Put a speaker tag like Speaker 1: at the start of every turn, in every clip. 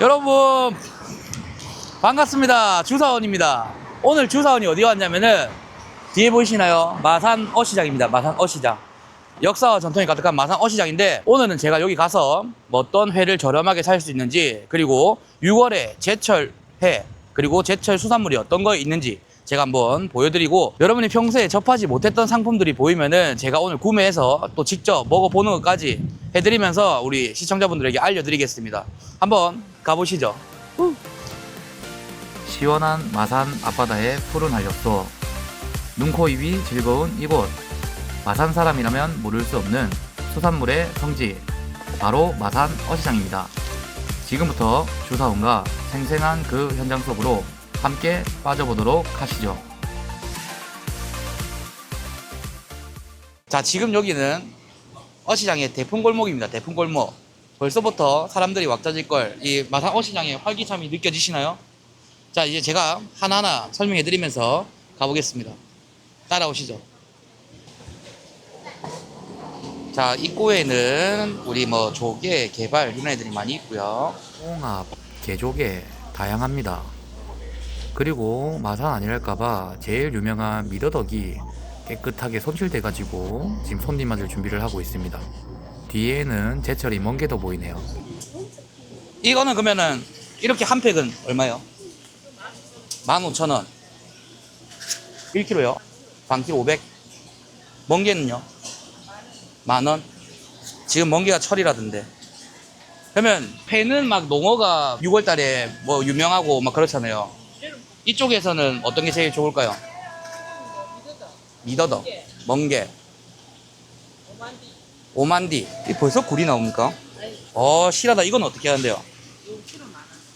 Speaker 1: 여러분 반갑습니다. 주사원입니다. 오늘 주사원이 어디 왔냐면은 뒤에 보이시나요? 마산 어시장입니다. 마산 어시장. 역사와 전통이 가득한 마산 어시장인데 오늘은 제가 여기 가서 뭐 어떤 회를 저렴하게 살 수 있는지 그리고 6월에 제철 회 그리고 제철 수산물이 어떤 거 있는지 제가 한번 보여드리고 여러분이 평소에 접하지 못했던 상품들이 보이면은 제가 오늘 구매해서 또 직접 먹어보는 것까지 해드리면서 우리 시청자분들에게 알려드리겠습니다. 한번 가보시죠. 시원한 마산 앞바다의 푸른 한력소 눈, 코, 입이 즐거운 이곳 마산 사람이라면 모를 수 없는 수산물의 성지 바로 마산 어시장입니다. 지금부터 주사원과 생생한 그 현장 속으로 함께 빠져보도록 하시죠. 자, 지금 여기는 어시장의 대풍골목입니다. 대풍골목. 벌써부터 사람들이 왁자질 걸, 이 마산 어시장의 활기참이 느껴지시나요? 자, 이제 제가 하나하나 설명해 드리면서 가보겠습니다. 따라오시죠. 자, 입구에는 우리 뭐 조개, 개발 이런 애들이 많이 있고요. 홍합, 개조개 다양합니다. 그리고 마산 아니랄까봐 제일 유명한 미더덕이 깨끗하게 손질돼가지고 지금 손님 맞을 준비를 하고 있습니다. 뒤에는 제철이 멍게도 보이네요. 이거는 그러면은 이렇게 한 팩은 얼마요? 15,000원. 1kg요? 반키로 500? 멍게는요? 만원? 지금 멍게가 철이라던데. 그러면 회는 막 농어가 6월 달에 뭐 유명하고 막 그렇잖아요. 이쪽에서는 어떤 게 제일 좋을까요? 미더덕, 멍게, 오만디. 이 벌써 굴이 나옵니까? 어, 실하다. 이건 어떻게 하는데요?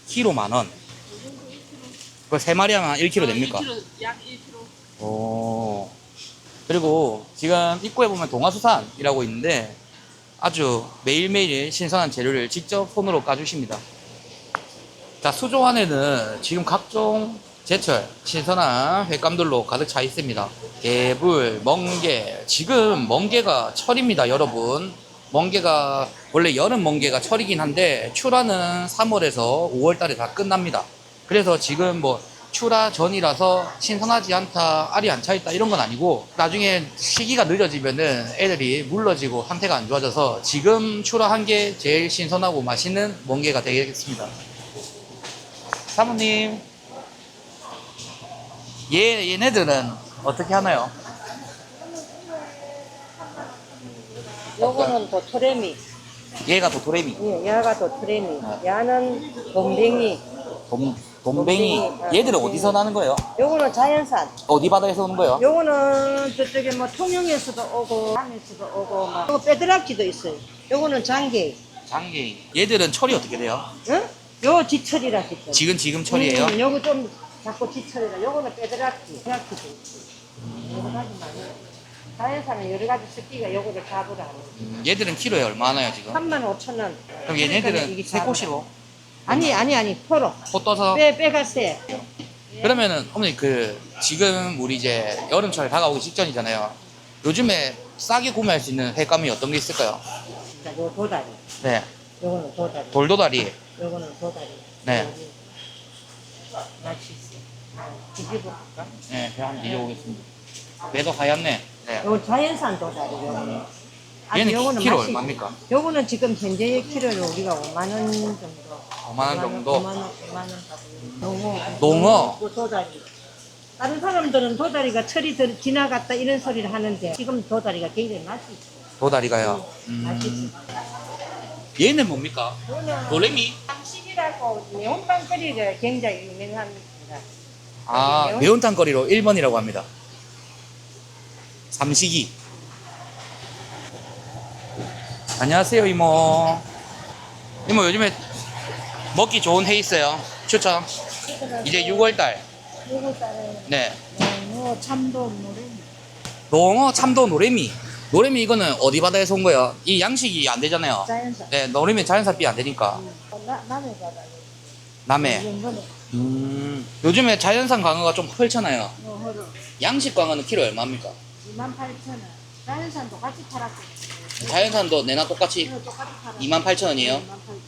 Speaker 1: 키로 만 원. 그거 세 마리 하면 1kg 됩니까?
Speaker 2: 1kg, 약 1kg.
Speaker 1: 오. 그리고 지금 입구에 보면 동화수산이라고 있는데 아주 매일매일 신선한 재료를 직접 손으로 까주십니다. 자, 수조 안에는 지금 각종 제철 신선한 횟감들로 가득 차 있습니다. 개불, 멍게. 지금 멍게가 철입니다, 여러분. 멍게가 원래 여름 멍게가 철이긴 한데 출하는 3월에서 5월 달에 다 끝납니다. 그래서 지금 뭐 출하 전이라서 신선하지 않다, 알이 안 차 있다 이런 건 아니고 나중에 시기가 늦어지면은 애들이 물러지고 상태가 안 좋아져서 지금 출하한 게 제일 신선하고 맛있는 멍게가 되겠습니다. 사모님, 얘 얘네들은 어떻게 하나요?
Speaker 3: 요거는 도토레미,
Speaker 1: 얘가 도토레미,
Speaker 3: 예, 야가 도토레미,
Speaker 1: 아.
Speaker 3: 야는 돔뱅이,
Speaker 1: 돔, 돔뱅이. 얘들은 어디서 나는 거예요?
Speaker 3: 요거는 자연산,
Speaker 1: 어디 바다에서 오는 거예요?
Speaker 3: 요거는 저쪽에 뭐 통영에서도 오고, 함에서도 오고, 막. 요거 빼드락지도 있어요. 요거는 장게,
Speaker 1: 장기. 얘들은 철이 어떻게 돼요?
Speaker 3: 응? 요 지철이라 지철.
Speaker 1: 지금 지금 철이에요?
Speaker 3: 음, 요거 좀 자꾸 지철이라. 요거는 빼드락지도 있어요. 여러 가지 많이. 자연산은 여러 가지 습기가 요거를 잡으라 하는.
Speaker 1: 음, 얘들은 키로에 얼마 하나요 지금?
Speaker 3: 3만 5천 원.
Speaker 1: 그럼 얘네들은 새꼬시로
Speaker 3: 아니, 아니, 아니, 포로.
Speaker 1: 코 떠서
Speaker 3: 빼, 빼가세.
Speaker 1: 그러면은 어머니 그 지금 우리 이제 여름철 다가오기 직전이잖아요. 요즘에 싸게 구매할 수 있는 횟감이 어떤 게 있을까요?
Speaker 3: 자, 요 도다리.
Speaker 1: 네,
Speaker 3: 요거는 도다리.
Speaker 1: 돌도다리.
Speaker 3: 요거는 도다리.
Speaker 1: 네.
Speaker 3: 여기 낚시. 뒤집어 볼까?
Speaker 1: 네, 제가 한번 뒤져보겠습니다. 매도 하얗네. 네.
Speaker 3: 요 자연산 도다리, 요거는. 아니,
Speaker 1: 얘는
Speaker 3: 요거는
Speaker 1: 키로
Speaker 3: 맛이-
Speaker 1: 얼마입니까?
Speaker 3: 요거는 지금 현재 키로를 우리가 5만 원 정도.
Speaker 1: 5만 원 정도.
Speaker 3: 5만 원, 5만 원 하고. 농어.
Speaker 1: 농어.
Speaker 3: 또 도다리. 다른 사람들은 도다리가 철이 들- 지나갔다 이런 소리를 하는데 지금 도다리가 굉장히 맛이 있어.
Speaker 1: 도다리가요. 음,
Speaker 3: 있어.
Speaker 1: 얘는 뭡니까?
Speaker 3: 요거는
Speaker 1: 도레미?
Speaker 3: 삼식이라고 매운빵 끓이가 굉장히 유명합니다.
Speaker 1: 아,
Speaker 3: 매운-
Speaker 1: 매운탕 거리로 1번이라고 합니다. 삼식이. 안녕하세요, 이모. 이모, 요즘에 먹기 좋은 회 있어요. 추천. 이제 6월달.
Speaker 3: 요거 따라
Speaker 1: 네.
Speaker 3: 농어 참돔 노래.
Speaker 1: 농어, 참도, 노래미. 노래미 이거는 어디 바다에서 온 거예요? 이 양식이 안 되잖아요.
Speaker 3: 자연산.
Speaker 1: 네, 노래미 자연산비 안 되니까.
Speaker 3: 나 남해 바다.
Speaker 1: 남해. 음, 요즘에 자연산 광어가 좀 펼잖아요.
Speaker 3: 허를
Speaker 1: 양식 광어는 키로 얼마입니까?
Speaker 3: 28,000원. 자연산 똑같이 팔았고.
Speaker 1: 자연산도 내나 똑같이
Speaker 3: 이거 똑같이 팔았어.
Speaker 1: 28,000원이에요?
Speaker 3: 28,000원 팔았어.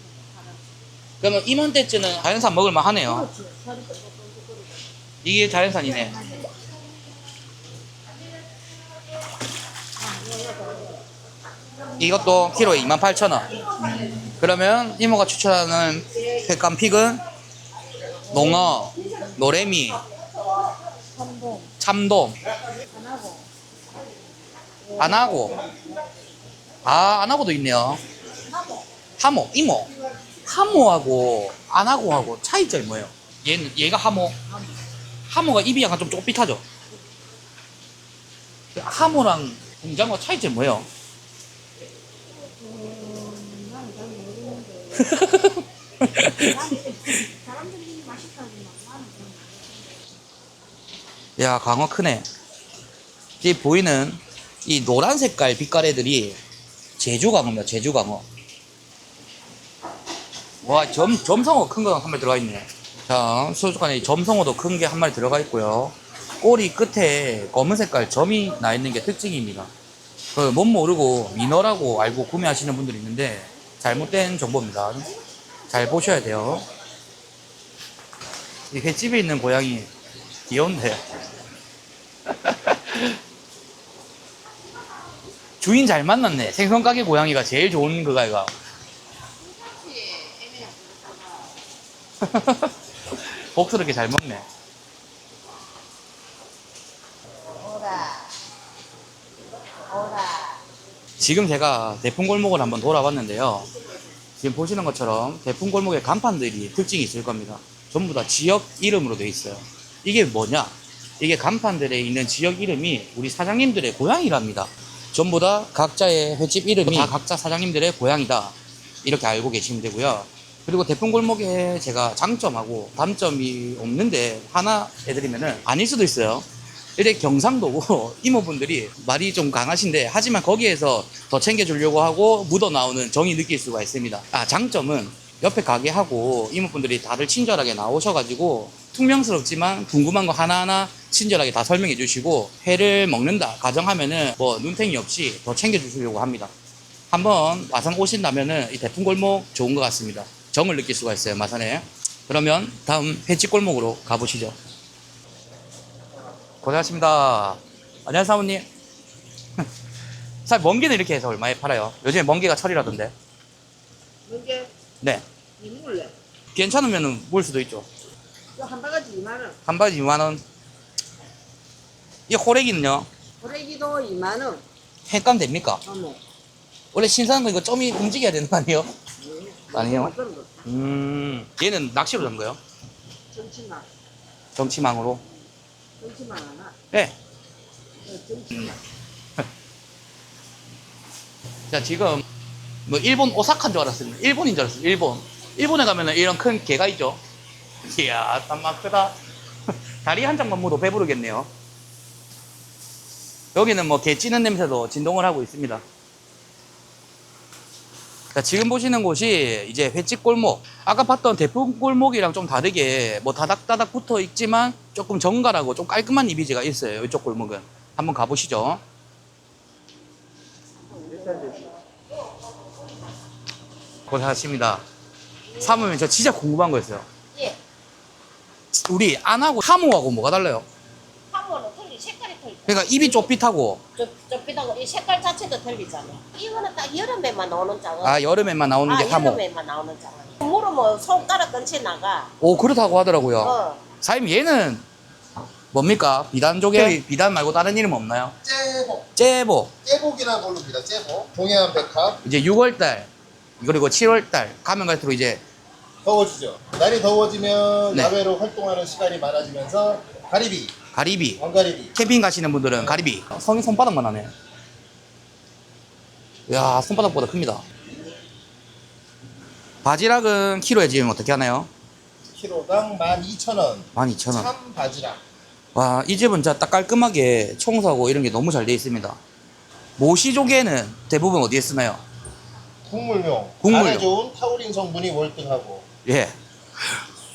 Speaker 1: 그러면 이맘때쯤은 자연산 먹을만 하네요.
Speaker 3: 그렇지. 살이.
Speaker 1: 이게 자연산이네. 이것도 키로에 28,000원. 그러면 이모가 추천하는 횟감 픽은 농어, 노래미, 참돔,
Speaker 3: 하나고.
Speaker 1: 안하고. 아, 안하고도 있네요. 하모, 이모. 하모하고 안하고하고 차이점이 뭐예요? 얘는 얘가 하모. 하모가 입이 약간 좀 쪼삐하죠. 하모랑 공장어 차이점이 뭐예요?
Speaker 3: 음, 나는 잘 모르는데. 사람들이 맛있다지만 나는 잘 모르겠어.
Speaker 1: 야, 강어 크네. 이 보이는 이 노란 색깔 빛깔애들이 제주 강어입니다. 제주 강어. 와, 점, 점성어 큰 거 한 마리 들어가 있네. 자, 수족관에 점성어도 큰 게 한 마리 들어가 있고요. 꼬리 끝에 검은 색깔 점이 나 있는 게 특징입니다. 그못 모르고 민어라고 알고 구매하시는 분들이 있는데 잘못된 정보입니다. 잘 보셔야 돼요. 이 횟집에 있는 고양이 귀여운데. 주인 잘 만났네. 생선 가게 고양이가 제일 좋은 그가 이가. 복스럽게 잘 먹네. 지금 제가 대풍골목을 한번 돌아봤는데요. 지금 보시는 것처럼 대풍골목의 간판들이 특징이 있을 겁니다. 전부 다 지역 이름으로 되어 있어요. 이게 뭐냐? 이게 간판들에 있는 지역 이름이 우리 사장님들의 고향이랍니다. 전부 다 각자의 횟집 이름이 다 각자 사장님들의 고향이다. 이렇게 알고 계시면 되고요. 그리고 대풍골목에 제가 장점하고 단점이 없는데 하나 해드리면은 아닐 수도 있어요. 이렇게 경상도고 이모분들이 말이 좀 강하신데 하지만 거기에서 더 챙겨주려고 하고 묻어 나오는 정이 느낄 수가 있습니다. 아 장점은 옆에 가게 하고 이모분들이 다들 친절하게 나오셔가지고 퉁명스럽지만 궁금한 거 하나하나 친절하게 다 설명해 주시고 회를 먹는다 가정하면은 뭐 눈탱이 없이 더 챙겨 주시려고 합니다. 한번 마산 오신다면은 이 대풍골목 좋은 것 같습니다. 정을 느낄 수가 있어요 마산에. 그러면 다음 횟집골목으로 가보시죠. 고생하셨습니다. 안녕하세요, 사모님. 살 멍게는 이렇게 해서 얼마에 팔아요? 요즘에 멍게가 철이라던데.
Speaker 3: 이게
Speaker 1: 네.
Speaker 3: 이 물래.
Speaker 1: 괜찮으면 물 수도 있죠.
Speaker 3: 한 바가지 2만 원.
Speaker 1: 한 바지 2만 원. 이 호래기는요?
Speaker 3: 고래기도 2만 원.
Speaker 1: 횟감 됩니까?
Speaker 3: 어머.
Speaker 1: 원래 신선한 거 이거 점이 움직여야 되는 거 아니에요? 아니에요?
Speaker 3: 어떤 거?
Speaker 1: 음, 얘는 낚시로 된 거요?
Speaker 3: 정치만.
Speaker 1: 정치망으로?
Speaker 3: 정치만 하나.
Speaker 1: 네.
Speaker 3: 어, 정치만.
Speaker 1: 자, 지금 뭐 일본 오사카인 줄 알았습니다. 일본인 줄 알았어요. 일본. 일본에 가면은 이런 큰 개가 있죠. 이야, 땀막 크다. 다리 한 장만 먹어도 배부르겠네요. 여기는 뭐 개 찌는 냄새도 진동을 하고 있습니다. 자, 지금 보시는 곳이 이제 횟집 골목. 아까 봤던 대풍 골목이랑 좀 다르게 뭐 다닥다닥 붙어 있지만 조금 정갈하고 좀 깔끔한 이미지가 있어요. 이쪽 골목은. 한번 가보시죠. 고생하십니다. 사모님 저 진짜 궁금한 거 있어요.
Speaker 2: 예.
Speaker 1: 우리 안하고 하모하고 뭐가 달라요?
Speaker 2: 한번은 틀리 색깔이 틀리.
Speaker 1: 그러니까 입이 좁빗하고
Speaker 2: 저 좁히다고 이 색깔 자체도 틀리잖아. 이거는 딱 여름에만 나오는 장어.
Speaker 1: 아 여름에만 나오는 게
Speaker 2: 아,
Speaker 1: 하모.
Speaker 2: 여름에만 나오는 장어. 물으면 손가락 근처 나가.
Speaker 1: 오 그렇다고 하더라고요.
Speaker 2: 어.
Speaker 1: 사장님 얘는 뭡니까? 비단 조개 비단 말고 다른 이름 없나요?
Speaker 4: 째복,
Speaker 1: 째보
Speaker 4: 째복이라 부릅니다. 째복. 동해안 백합
Speaker 1: 이제 6월달 그리고 7월달 가면 갈수록 이제
Speaker 4: 더워지죠. 날이 더워지면
Speaker 1: 네.
Speaker 4: 야외로 활동하는 시간이 많아지면서 가리비,
Speaker 1: 가리비
Speaker 4: 왕가리비.
Speaker 1: 캠핑 가시는 분들은 가리비 성이 손바닥만 하네. 야 손바닥보다 큽니다. 바지락은 키로에 지금 어떻게 하나요?
Speaker 4: 키로당 12,000원.
Speaker 1: 12,000원.
Speaker 4: 참 바지락.
Speaker 1: 와, 이 집은 진짜 딱 깔끔하게 청소하고 이런 게 너무 잘 돼 있습니다. 모시조개는 대부분 어디에 쓰나요?
Speaker 4: 국물용.
Speaker 1: 국물용.
Speaker 4: 간에 좋은 타우린 성분이 월등하고
Speaker 1: 예.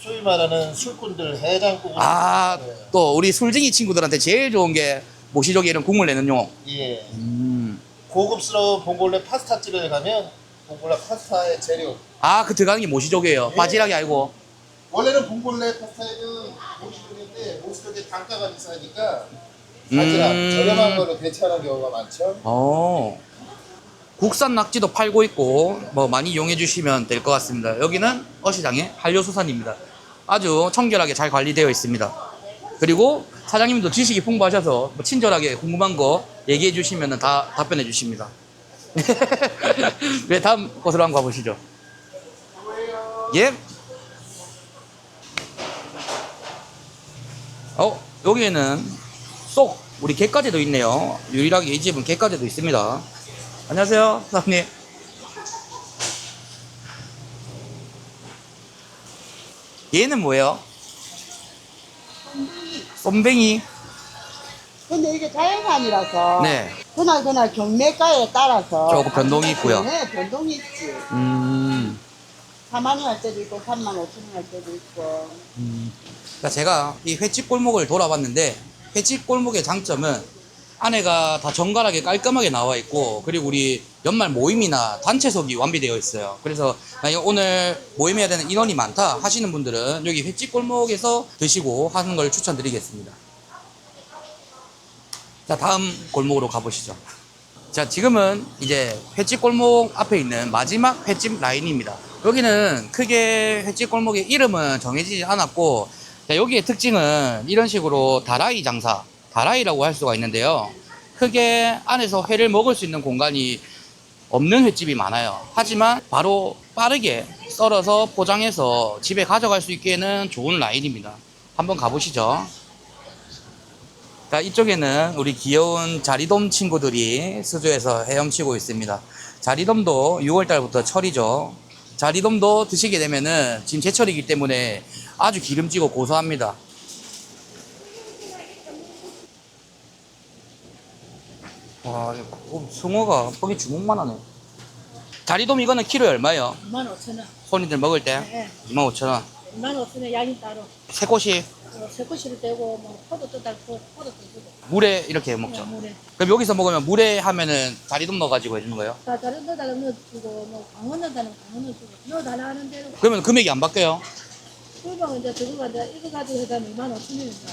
Speaker 4: 소위 말하는 술꾼들 해장국.
Speaker 1: 아,
Speaker 4: 네.
Speaker 1: 또 우리 술쟁이 친구들한테 제일 좋은 게 모시조개 이런 국물 내는 용.
Speaker 4: 예.
Speaker 1: 음.
Speaker 4: 고급스러운 봉골레 파스타집에 가면 봉골레 파스타의 재료.
Speaker 1: 아, 그 들어가는 게 모시족이에요.
Speaker 4: 예.
Speaker 1: 바지락이 아니고.
Speaker 4: 원래는 봉골레 파스타에는 모시족인데 모시족의 단가가 비싸니까 바지락
Speaker 1: 음.
Speaker 4: 저렴한 거로 대체하는 경우가 많죠.
Speaker 1: 어. 국산 낙지도 팔고 있고 뭐 많이 이용해 주시면 될 것 같습니다. 여기는 어시장의 한류수산입니다. 아주 청결하게 잘 관리되어 있습니다. 그리고 사장님도 지식이 풍부하셔서 뭐 친절하게 궁금한 거 얘기해 주시면 다 답변해 주십니다. 네, 다음 곳으로 한번 가보시죠. 예. 어, 여기에는 쏙 우리 게까지도 있네요. 유일하게 이 집은 게까지도 있습니다. 안녕하세요, 사장님. 얘는 뭐예요? 쏨뱅이.
Speaker 5: 근데 이게 자연산이라서
Speaker 1: 네.
Speaker 5: 그날 그날 경매가에 따라서
Speaker 1: 조금 변동이 있고요.
Speaker 5: 네, 변동이 있지.
Speaker 1: 음.
Speaker 5: 4만 원 할 때도 있고 3만 5천 원 할 때도 있고.
Speaker 1: 그러니까 제가 이 횟집 골목을 돌아봤는데 횟집 골목의 장점은 안에가 다 정갈하게 깔끔하게 나와 있고 그리고 우리 연말 모임이나 단체석이 완비되어 있어요. 그래서 오늘 모임해야 되는 인원이 많다 하시는 분들은 여기 횟집 골목에서 드시고 하는 걸 추천드리겠습니다. 자 다음 골목으로 가보시죠. 자 지금은 이제 횟집 골목 앞에 있는 마지막 횟집 라인입니다. 여기는 크게 횟집 골목의 이름은 정해지지 않았고 자, 여기의 특징은 이런 식으로 다라이 장사, 다라이라고 할 수가 있는데요. 크게 안에서 회를 먹을 수 있는 공간이 없는 횟집이 많아요. 하지만 바로 빠르게 썰어서 포장해서 집에 가져갈 수 있기에는 좋은 라인입니다. 한번 가보시죠. 자, 이쪽에는 우리 귀여운 자리돔 친구들이 수조에서 헤엄치고 있습니다. 자리돔도 6월달부터 철이죠. 자리돔도 드시게 되면은 지금 제철이기 때문에 아주 기름지고 고소합니다. 와, 이거 숭어가 거기 주먹만 하네. 자리돔 이거는 키로에 얼마예요?
Speaker 6: 2만 5천 원.
Speaker 1: 손님들 먹을 때
Speaker 6: 네.
Speaker 1: 25,000원.
Speaker 6: 2만 5천 원 양이 따로.
Speaker 1: 새 꽃이
Speaker 6: 어, 새꼬시를 떼고 뭐 포도도 달고 포도도 주고.
Speaker 1: 물에 이렇게 먹죠.
Speaker 6: 그냥 물에.
Speaker 1: 그럼 여기서 먹으면 물에 하면은 자리돔 넣어가지고 해주는 거예요?
Speaker 6: 다 다른 데다가 넣어주고 뭐 강어 넣어달라면 강어 넣어주고 넣어달라 하는 대로
Speaker 1: 그러면 금액이 안 바뀌어요?
Speaker 6: 꿀방 이제 들고 가다 이거 가지고 해다 2만 5천 원인가.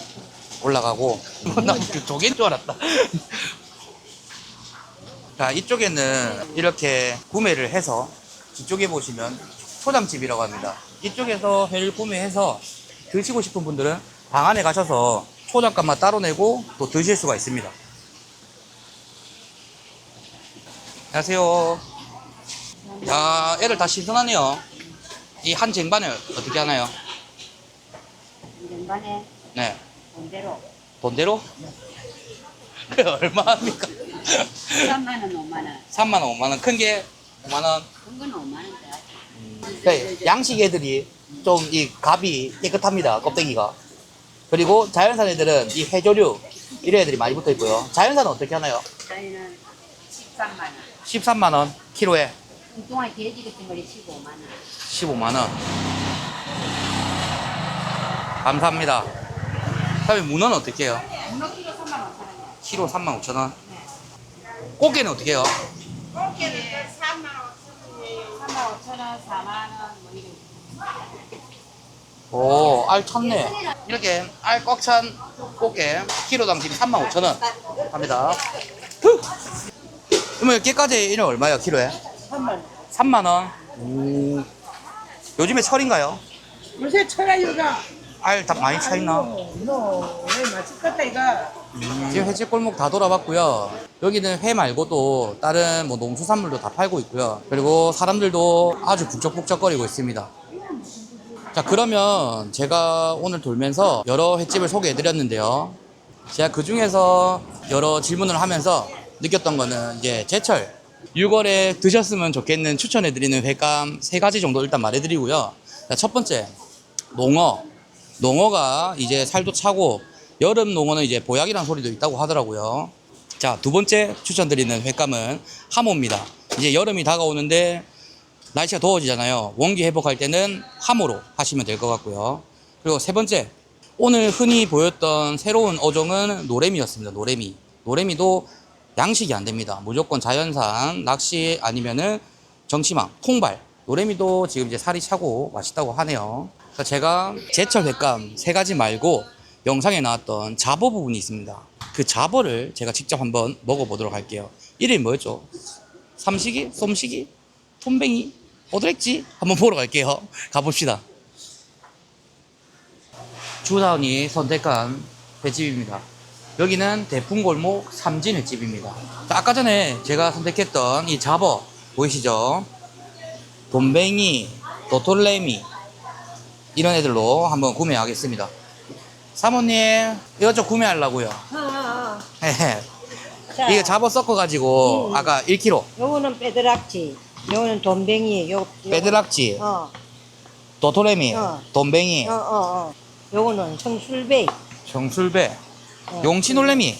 Speaker 1: 올라가고 나 조개인 줄 알았다 자 이쪽에는 이렇게 구매를 해서 뒤쪽에 보시면 초장집이라고 합니다 이쪽에서 회를 구매해서 드시고 싶은 분들은 방 안에 가셔서 초장값만 따로 내고 또 드실 수가 있습니다 안녕하세요 야 애들 다 신선하네요 이 한 쟁반을 어떻게 하나요?
Speaker 3: 연간에
Speaker 1: 네
Speaker 3: 본대로
Speaker 1: 돈대로? 그 얼마입니까?
Speaker 3: 3만 원, 5만 원.
Speaker 1: 3만 원, 5만 원. 큰 게 5만 원.
Speaker 3: 큰 건 5만 원대.
Speaker 1: 그러니까 양식 애들이 좀이 값이 깨끗합니다. 껍데기가. 그리고 자연산 애들은 이 해조류 이런 애들이 많이 붙어 있고요. 자연산은 어떻게 하나요?
Speaker 3: 저희는 13만 원.
Speaker 1: 13만 원 키로에
Speaker 3: 뚱뚱한 돼지 같은 거리 15만 원.
Speaker 1: 15만 원. 감사합니다. 그다음에 문어는 어떻게 해요?
Speaker 3: 문어 키로 3만 5천 원.
Speaker 1: 키로 3만 5천 원. 꽃게는 어떻게 해요?
Speaker 3: 꽃게는 3만 5천 원. 3만 5천 원, 4만 원, 뭐 이런.
Speaker 1: 오, 알 찼네. 이렇게 알 꽉 찬 꽃게 키로당 지금 3만 5천 원 합니다. 후! 그러면 깨까지 이는 얼마예요, 키로에?
Speaker 5: 3만 원.
Speaker 1: 3만 원. 오. 요즘에 철인가요?
Speaker 5: 요새 철아유가
Speaker 1: 알 다 많이 차 있나?
Speaker 5: 너왜 맛있겠다 이거.
Speaker 1: 지금 횟집 골목 다 돌아봤고요. 여기는 회 말고도 다른 뭐 농수산물도 다 팔고 있고요. 그리고 사람들도 아주 북적북적거리고 있습니다. 자, 그러면 제가 오늘 돌면서 여러 횟집을 소개해 드렸는데요. 제가 그 중에서 여러 질문을 하면서 느꼈던 거는 이제 제철 6월에 드셨으면 좋겠는 추천해 드리는 회감 세 가지 정도 일단 말해 드리고요. 자, 첫 번째, 농어. 농어가 이제 살도 차고 여름 농어는 이제 보약이라는 소리도 있다고 하더라고요. 자, 두 번째 추천드리는 횟감은 하모입니다. 이제 여름이 다가오는데 날씨가 더워지잖아요. 원기 회복할 때는 하모로 하시면 될 것 같고요. 그리고 세 번째, 오늘 흔히 보였던 새로운 어종은 노래미였습니다. 노래미. 노래미도 양식이 안 됩니다. 무조건 자연산 낚시 아니면은 정치망, 통발, 노래미도 지금 이제 살이 차고 맛있다고 하네요. 제가 제철 백감 세 가지 말고 영상에 나왔던 잡어 부분이 있습니다. 그 잡어를 제가 직접 한번 먹어보도록 할게요. 이름이 뭐였죠? 삼식이? 솜식이? 톰뱅이? 오드렉지? 한번 보러 갈게요. 가봅시다. 주사원이 선택한 횟집입니다. 여기는 대풍골목 삼진 횟집입니다. 자, 아까 전에 제가 선택했던 이 잡어 보이시죠? 돈뱅이, 도톨레미 이런 애들로 한번 구매하겠습니다. 사모님 이것 좀 구매하려고요.
Speaker 3: 아, 자,
Speaker 1: 이게 잡어 섞어가지고
Speaker 3: 음.
Speaker 1: 아까 1kg
Speaker 3: 요거는 빼드락지, 요거는 돈뱅이, 요, 요.
Speaker 1: 빼드락지,
Speaker 3: 어,
Speaker 1: 도토레미,
Speaker 3: 어.
Speaker 1: 돈뱅이,
Speaker 3: 어, 어, 어. 요거는 청술배,
Speaker 1: 정술배,
Speaker 3: 어,
Speaker 1: 용치놀레미.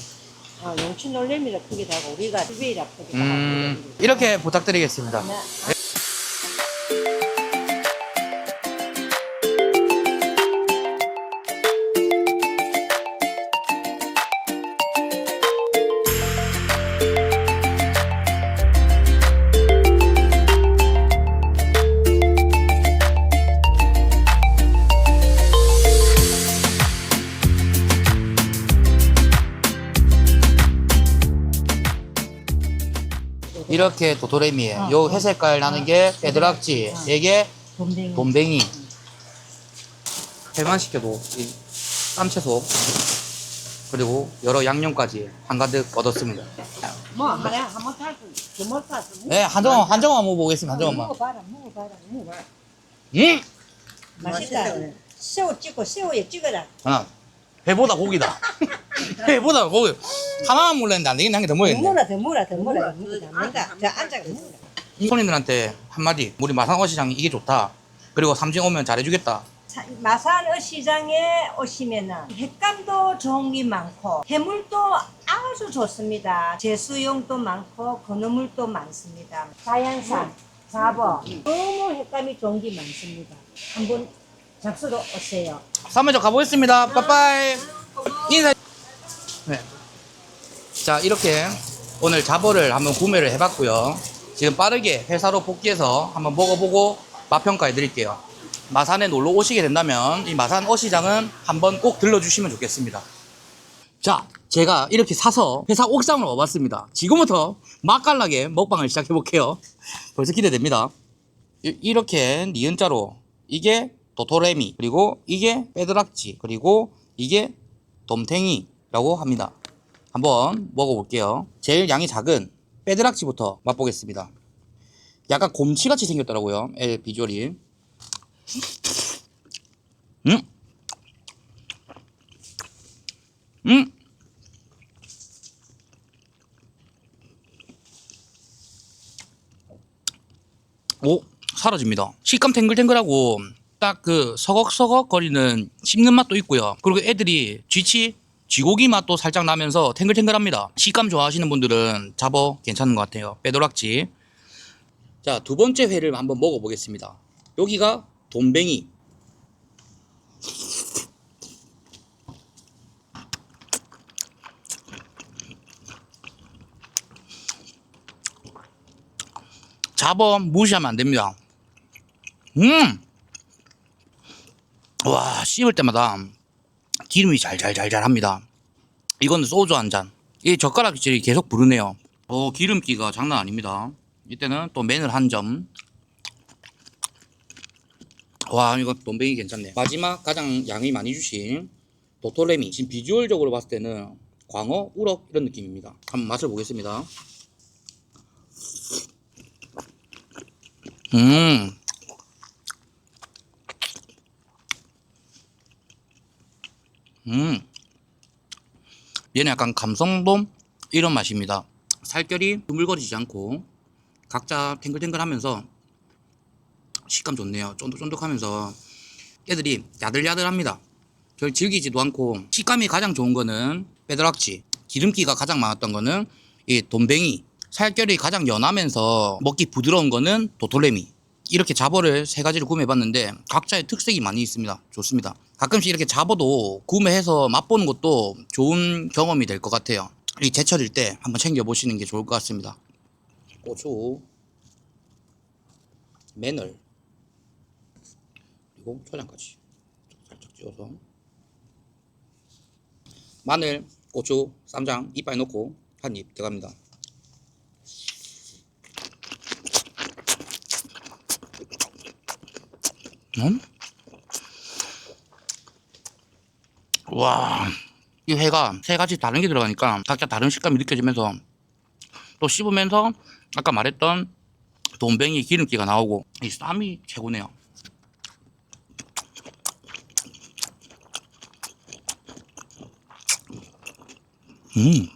Speaker 3: 어, 용치 놀래미라 크게 하고 우리가 술배이라 크게
Speaker 1: 음,
Speaker 3: 하고.
Speaker 1: 이렇게 부탁드리겠습니다.
Speaker 3: 네.
Speaker 1: 이렇게 도토레미에
Speaker 3: 어,
Speaker 1: 요
Speaker 3: 어.
Speaker 1: 회색깔 나는 게 빼드락지, 이게
Speaker 3: 돈뱅이.
Speaker 1: 돈뱅이. 회만 시켜도 이 쌈채소 그리고 여러 양념까지 한가득 얻었습니다.
Speaker 3: 뭐, 하나, 한번 타서, 두번 타서.
Speaker 1: 네, 한 점만 한 점만 먹어보겠습니다. 한 점만.
Speaker 3: 먹어봐라, 먹어봐라, 먹어봐라.
Speaker 1: 음,
Speaker 3: 맛있다. 새우 찍고, 새우에 찍어라.
Speaker 1: 하나. 회보다 고기다. 회보다 고기. 하나만 몰랐는데 안 되겠네. 한 개 더 먹겠네.
Speaker 3: 먹어라, 더 먹어라, 더 먹어라. 먹어라. 자, 앉아가 먹어라.
Speaker 1: 손님들한테 한마디. 우리 마산어 시장 이게 좋다. 그리고 삼진 오면 잘해주겠다.
Speaker 3: 자, 마산 시장에 오시면은 횟감도 좋은 게 많고 해물도 아주 좋습니다. 제수용도 많고 건어물도 많습니다. 자연산, 잡어 너무 횟감이 좋은 게 많습니다. 한번 잡수러 오세요.
Speaker 1: 쌈매점 가보겠습니다. 빠빠이. 인사. 네. 자, 이렇게 오늘 잡어를 한번 구매를 해봤고요. 지금 빠르게 회사로 복귀해서 한번 먹어보고 맛 평가해 드릴게요. 마산에 놀러 오시게 된다면 이 마산 어시장은 한번 꼭 들러주시면 좋겠습니다. 자, 제가 이렇게 사서 회사 옥상으로 와봤습니다. 지금부터 맛깔나게 먹방을 시작해볼게요. 벌써 기대됩니다. 이- 이렇게 니은자로 이게 도토레미 그리고 이게 빼드락지 그리고 이게 돔탱이라고 합니다. 한번 먹어볼게요. 제일 양이 작은 빼드락지부터 맛보겠습니다. 약간 곰치같이 생겼더라고요. 애 비주얼이. 음? 음? 오 사라집니다. 식감 탱글탱글하고 딱 그 서걱서걱 거리는 씹는 맛도 있고요. 그리고 애들이 쥐치 쥐고기 맛도 살짝 나면서 탱글탱글합니다. 식감 좋아하시는 분들은 잡어 괜찮은 것 같아요. 빼도락지. 자 두 번째 회를 한번 먹어보겠습니다. 여기가 돈뱅이. 잡어 무시하면 안 됩니다. 음! 와, 씹을 때마다 기름이 잘잘잘잘 합니다. 이건 소주 한 잔. 이 젓가락질이 계속 부르네요. 어, 기름기가 장난 아닙니다. 이때는 또 마늘 한 점. 와, 이거 돈뱅이 괜찮네. 마지막 가장 양이 많이 주신 도토레미. 지금 비주얼적으로 봤을 때는 광어, 우럭 이런 느낌입니다. 한번 맛을 보겠습니다. 음. 음. 얘는 약간 감성돔 이런 맛입니다. 살결이 두물거리지 않고 각자 탱글탱글하면서 식감 좋네요. 쫀득쫀득하면서 애들이 야들야들합니다. 별 질기지도 않고 식감이 가장 좋은 거는 빼드락지 기름기가 가장 많았던 거는 이 돈뱅이 살결이 가장 연하면서 먹기 부드러운 거는 도토레미 이렇게 잡어를 세 가지를 구매해봤는데 각자의 특색이 많이 있습니다. 좋습니다. 가끔씩 이렇게 잡어도 구매해서 맛보는 것도 좋은 경험이 될 것 같아요. 이 제철일 때 한번 챙겨보시는 게 좋을 것 같습니다. 고추 매늘 그리고 초장까지 살짝 찍어서 마늘, 고추, 쌈장 이빨 넣고 한 입 들어갑니다. 음? 와, 이 회가 세 가지 다른 게 들어가니까 각자 다른 식감이 느껴지면서 또 씹으면서 아까 말했던 돈뱅이 기름기가 나오고 이 쌈이 최고네요. 음.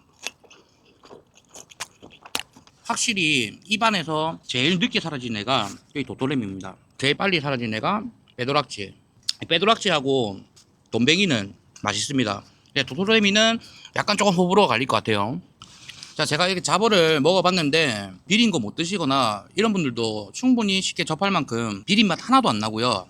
Speaker 1: 확실히 입안에서 제일 늦게 사라진 애가 이 도토레미입니다. 제일 빨리 사라진 애가 빼도락지. 이 빼도락지하고 돈뱅이는 맛있습니다. 네, 도토레미는 약간 조금 호불호가 갈릴 것 같아요. 자, 제가 이렇게 자버를 먹어봤는데 비린 거 못 드시거나 이런 분들도 충분히 쉽게 접할 만큼 비린 맛 하나도 안 나고요.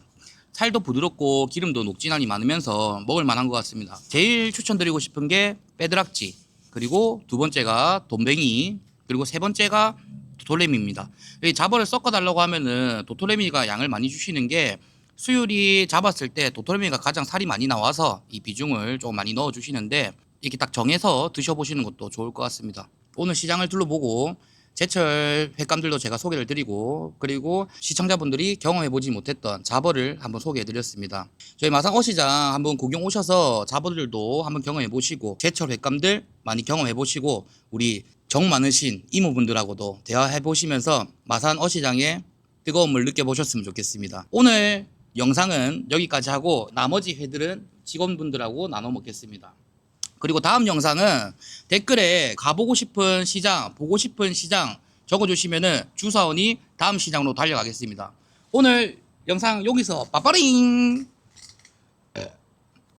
Speaker 1: 살도 부드럽고 기름도 녹진하니 많으면서 먹을 만한 것 같습니다. 제일 추천드리고 싶은 게 빼드락지 그리고 두 번째가 돈뱅이 그리고 세 번째가 도토레미입니다. 이 자버를 섞어 달라고 하면은 도토레미가 양을 많이 주시는 게 수율이 잡았을 때 도토레미가 가장 살이 많이 나와서 이 비중을 좀 많이 넣어 주시는데 이렇게 딱 정해서 드셔보시는 것도 좋을 것 같습니다. 오늘 시장을 둘러보고 제철 횟감들도 제가 소개를 드리고 그리고 시청자분들이 경험해보지 못했던 자버를 한번 소개해드렸습니다. 저희 마산 어시장 한번 구경 오셔서 자버들도 한번 경험해보시고 제철 횟감들 많이 경험해보시고 우리 정 많으신 이모분들하고도 대화해보시면서 마산 어시장의 뜨거움을 느껴보셨으면 좋겠습니다. 오늘 영상은 여기까지 하고 나머지 회들은 직원분들하고 나눠 먹겠습니다. 그리고 다음 영상은 댓글에 가보고 싶은 시장, 보고 싶은 시장 적어주시면은 주사원이 다음 시장으로 달려가겠습니다. 오늘 영상 여기서 빠빠링!